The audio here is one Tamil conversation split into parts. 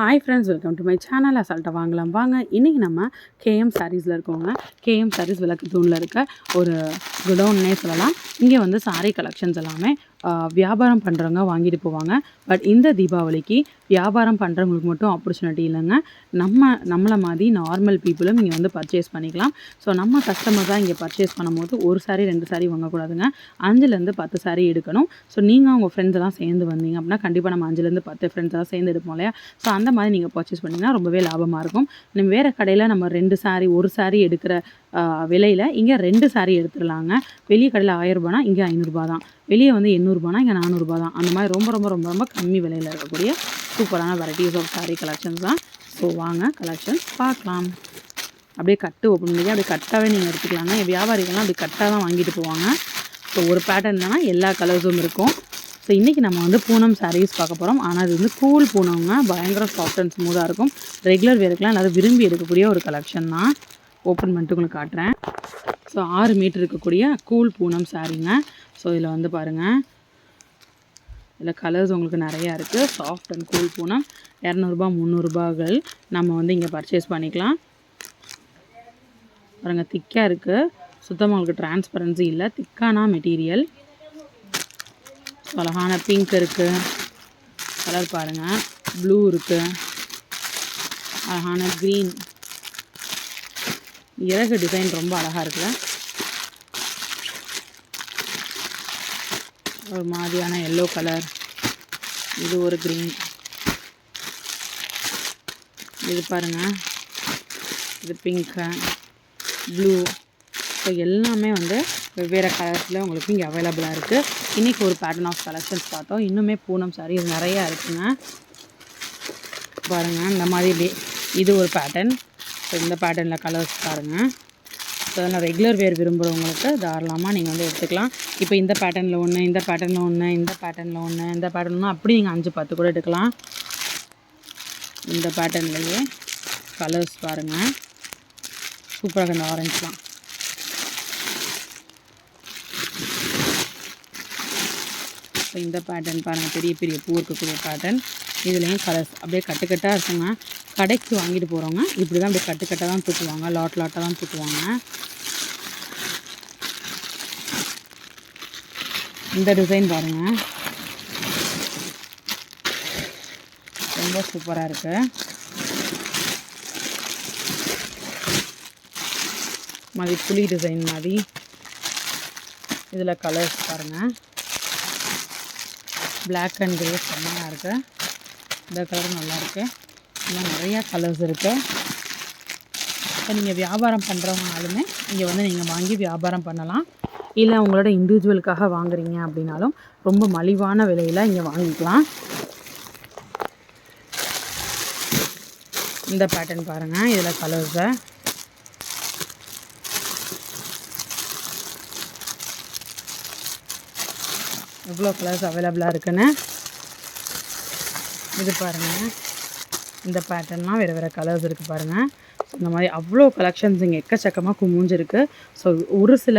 Hi friends welcome to my channel அசால்ட்டாக வாங்கலாம். வாங்க இன்றைக்கி நம்ம கேஎம் சாரீஸில் இருக்கோங்க. கேஎம் சாரீஸ் விளக்கு தூணில் இருக்க ஒரு குடோன்னே சொல்லலாம். இங்கே வந்து சாரீ கலெக்ஷன்ஸ் எல்லாமே வியாபாரம் பண்ணுறவங்க வாங்கிட்டு போவாங்க. பட் இந்த தீபாவளிக்கு வியாபாரம் பண்ணுறவங்களுக்கு மட்டும் ஆப்பர்ச்சுனிட்டி இல்லைங்க. நம்ம நம்மளை மாதிரி நார்மல் பீப்புளும் இங்கே வந்து பர்ச்சேஸ் பண்ணிக்கலாம். ஸோ நம்ம கஸ்டமர் தான் இங்கே பர்ச்சேஸ் பண்ணும்போது ஒரு சாரி ரெண்டு சாரி வாங்கக்கூடாதுங்க. அஞ்சுலேருந்து பத்து சாரி எடுக்கணும். ஸோ நீங்கள் உங்கள் ஃப்ரெண்ட்ஸ் எல்லாம் சேர்ந்து வந்தீங்க அப்படின்னா கண்டிப்பாக நம்ம அஞ்சுலேருந்து பத்து ஃப்ரெண்ட்ஸ் எல்லாம் சேர்ந்து எடுப்போம் இல்லையா? ஸோ அந்த மாதிரி நீங்கள் பர்ச்சேஸ் பண்ணிங்கன்னா ரொம்பவே லாபமாக இருக்கும். நம்ம வேறு கடையில் நம்ம ரெண்டு சாரி ஒரு சாரி எடுக்கிற விலையில் இங்கே ரெண்டு சாரீ எடுத்துடலாங்க. வெளியே கடையில் ஆயிரரூபானா இங்கே ஐநூறுரூபா தான் வெளியே வந்து எண்ணூறுபானா இங்கே நானூறுரூபா தான் அந்த மாதிரி ரொம்ப ரொம்ப ரொம்ப ரொம்ப கம்மி விலையில் இருக்கக்கூடிய சூப்பரான வெரைட்டிஸ் ஆஃப் சாரீ கலெக்ஷன்ஸ் தான். ஸோ வாங்க கலெக்ஷன்ஸ் பார்க்கலாம். அப்படியே கட்டு ஓப்பன் பண்ணி அப்படியே கட்டாகவே நீங்கள் எடுத்துக்கலாங்க. வியாபாரிகள்லாம் அப்படி கட்டாக தான் வாங்கிட்டு போவாங்க. ஸோ ஒரு பேட்டர்ன் தானே எல்லா கலர்ஸும் இருக்கும். ஸோ இன்றைக்கி நம்ம வந்து பூனம் சாரீஸ் பார்க்க போகிறோம் ஆனால் இது வந்து கூல் பூனம்ங்க. பயங்கர சாஃப்ட் அண்ட் ஸ்மூத்தாக இருக்கும். ரெகுலர் வேருக்குலாம் எல்லாரும் விரும்பி எடுக்கக்கூடிய ஒரு கலெக்ஷன் தான். ஓப்பன் பண்ணிட்டு உங்களுக்கு காட்டுறேன். ஸோ ஆறு மீட்டர் இருக்கக்கூடிய கூல் பூனம் சாரீங்க ஸோ இதில் வந்து பாருங்கள் இதில் கலர்ஸ் உங்களுக்கு நிறையா இருக்குது சாஃப்ட் அண்ட் கூல் பூனம். இரநூறுபா முந்நூறுபாகள் நம்ம வந்து இங்கே பர்ச்சேஸ் பண்ணிக்கலாம். பாருங்க திக்காக இருக்குது சுத்தமாக உங்களுக்கு டிரான்ஸ்பரன்சி இல்லை. திக்கான மெட்டீரியல் அழகான பிங்க் இருக்குது கலர் பாருங்கள் ப்ளூ இருக்குது அழகான க்ரீன் இறகு டிசைன் ரொம்ப அழகாக இருக்குல்ல? ஒரு மாதிரியான எல்லோ கலர் இது ஒரு க்ரீன் இது பாருங்க. இது பிங்க்கு ப்ளூ ஸோ எல்லாமே வந்து வெவ்வேறு கலர்ஸில் உங்களுக்கு இங்கே அவைலபிளாக இருக்குது இன்றைக்கி ஒரு பேட்டர்ன் ஆஃப் கலெக்ஷன்ஸ் பார்த்தோம். இன்னுமே பூனம் சாரீஸ் நிறையா இருக்குங்க. பாருங்கள் இந்த மாதிரி இது ஒரு பேட்டர்ன் ஸோ இந்த பேட்டர்னில் கலர்ஸ் பாருங்கள் ஸோ நான் ரெகுலர் வேர் விரும்புகிறவங்களுக்கு தாராளமாக நீங்கள் வந்து எடுத்துக்கலாம். இப்போ இந்த பேட்டர்னில் ஒன்று இந்த பேட்டர்னில் ஒன்று இந்த பேட்டர்னில் ஒன்று இந்த பேட்டர்ன் அப்படி நீங்கள் அஞ்சு பத்து கூட எடுக்கலாம். இந்த பேட்டர்ன்லேயே கலர்ஸ் பாருங்கள் சூப்பராக இந்த ஆரஞ்சுலாம் இப்போ இந்த பேட்டர்ன் பாருங்கள் பெரிய பெரிய பூ இருக்கக்கூடிய பேட்டர்ன் இதுலேயும் கலர்ஸ் அப்படியே கட்டுக்கட்டாக இருக்குங்க. கடைக்கு வாங்கிட்டு போகிறவங்க இப்படி தான் அப்படியே கட்டுக்கட்டாக தான் தூக்குவாங்க லாட் லாட்டாக தான் தூக்குவாங்க. இந்த டிசைன் பாருங்கள் ரொம்ப சூப்பராக இருக்குது மாதிரி புளி டிசைன் மாதிரி. இதில் கலர்ஸ் பாருங்கள் பிளாக் அண்ட் கிரே செம்மையாக இருக்குது இந்த கலர் நல்லா இன்னும் நிறையா கலர்ஸ் இருக்குது இப்போ நீங்கள் வியாபாரம் பண்ணுறவங்கனாலுமே இங்கே வந்து நீங்கள் வாங்கி வியாபாரம் பண்ணலாம். இல்லை உங்களோட இண்டிவிஜுவலுக்காக வாங்குறீங்க அப்படின்னாலும் ரொம்ப மலிவான விலையில் இங்கே வாங்கிக்கலாம். இந்த பேட்டர்ன் பாருங்கள் இதில் கலர்ஸை எவ்வளோ கலர்ஸ் அவைலபிளாக இருக்குன்னு. இது பாருங்கள் இந்த பேட்டர்ன்லாம் வேறு வேறு கலர்ஸ் இருக்குது பாருங்கள் இந்த மாதிரி அவ்வளோ கலெக்ஷன்ஸ் இங்கே எக்கச்சக்கமாக குமிஞ்சிருக்கு ஸோ ஒரு சில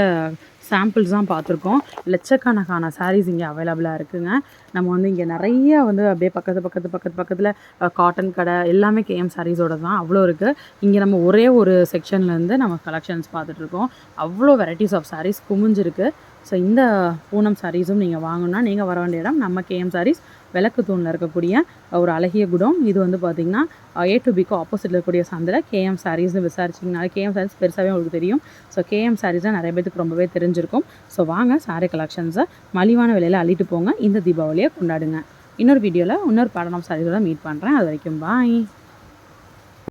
சாம்பிள்ஸ் தான் பார்த்துருக்கோம். லட்சக்கணக்கான சாரீஸ் இங்கே அவைலபிளாக இருக்குதுங்க நம்ம வந்து இங்கே நிறைய வந்து அப்படியே பக்கத்து பக்கத்து பக்கத்து பக்கத்தில் காட்டன் கடை எல்லாமே கேஎம் சாரீஸோட தான் அவ்வளோ இருக்குது இங்கே நம்ம ஒரே ஒரு செக்ஷன்லேருந்து நம்ம கலெக்ஷன்ஸ் பார்த்துட்ருக்கோம் அவ்வளோ வெரைட்டிஸ் ஆஃப் சாரீஸ் குமிஞ்சிருக்கு. ஸோ இந்த பூனம் சாரீஸும் நீங்கள் வாங்கணும்னா நீங்கள் வர வேண்டிய இடம் நம்ம கேஎம் சாரீஸ் விளக்கு தூணில் இருக்கக்கூடிய ஒரு அழகிய குடம். இது வந்து பார்த்திங்கன்னா ஏ டு பிக்கு ஆப்போசிட்டில் இருக்கக்கூடிய சந்தில் கேஎம் சாரீஸ்னு விசாரிச்சிங்கன்னா கேஎம் சாரீஸ் பெருசாகவே உங்களுக்கு தெரியும். ஸோ கேஎம் சாரீஸ் தான் நிறைய பேருக்கு ரொம்பவே தெரிஞ்சு தெரிஞ்சிருக்கும். ஸோ வாங்க சாரீ கலெக்ஷன்ஸை மலிவான விலையில் அள்ளிட்டு போங்க. இந்த தீபாவளியை கொண்டாடுங்க. இன்னொரு வீடியோவில் இன்னொரு படனம் ஆஃப் சாரீஸோட மீட் பண்ணுறேன் அது வரைக்கும் பாய்